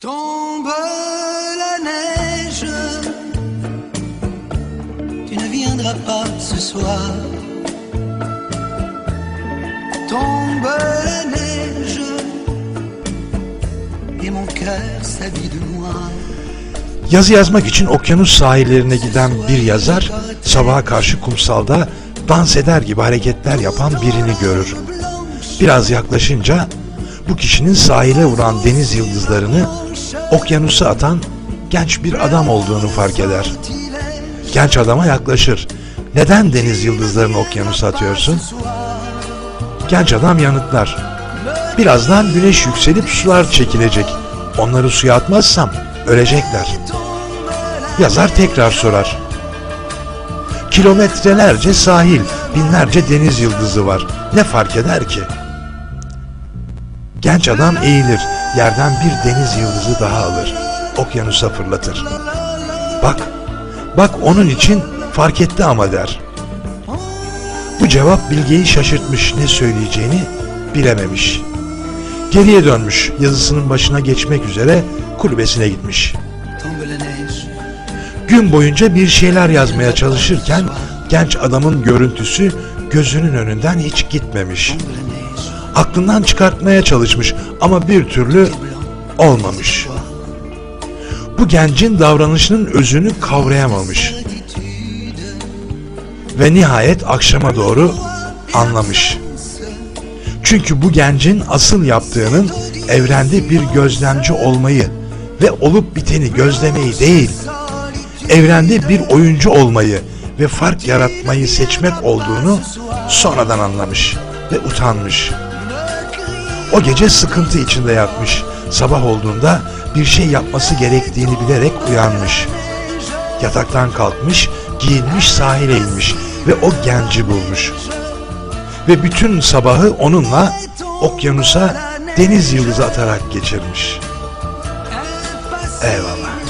Tombe la neige, tu ne viendras pas ce soir. Tombe la neige, et mon cœur s'habille de noir. Yazı yazmak için okyanus sahillerine giden bir yazar sabaha karşı kumsalda dans eder gibi hareketler yapan birini görür. Biraz yaklaşınca bu kişinin sahile vuran deniz yıldızlarını okyanusa atan genç bir adam olduğunu fark eder. Genç adama yaklaşır. Neden deniz yıldızlarını okyanusa atıyorsun? Genç adam yanıtlar. Birazdan güneş yükselip sular çekilecek. Onları suya atmazsam ölecekler. Yazar tekrar sorar. Kilometrelerce sahil, binlerce deniz yıldızı var. Ne fark eder ki? Genç adam eğilir, yerden bir deniz yıldızı daha alır. Okyanusa fırlatır. Bak, bak onun için fark etti ama der. Bu cevap Bilge'yi şaşırtmış, ne söyleyeceğini bilememiş. Geriye dönmüş, yazısının başına geçmek üzere kulübesine gitmiş. Gün boyunca bir şeyler yazmaya çalışırken genç adamın görüntüsü gözünün önünden hiç gitmemiş. Aklından çıkartmaya çalışmış ama bir türlü olmamış. Bu gencin davranışının özünü kavrayamamış. Ve nihayet akşama doğru anlamış. Çünkü bu gencin asıl yaptığının evrende bir gözlemci olmayı ve olup biteni gözlemeyi değil, evrende bir oyuncu olmayı ve fark yaratmayı seçmek olduğunu sonradan anlamış ve utanmış. O gece sıkıntı içinde yatmış. Sabah olduğunda bir şey yapması gerektiğini bilerek uyanmış. Yataktan kalkmış, giyinmiş sahile inmiş ve o genci bulmuş. Ve bütün sabahı onunla okyanusa deniz yıldızı atarak geçirmiş. Eyvallah.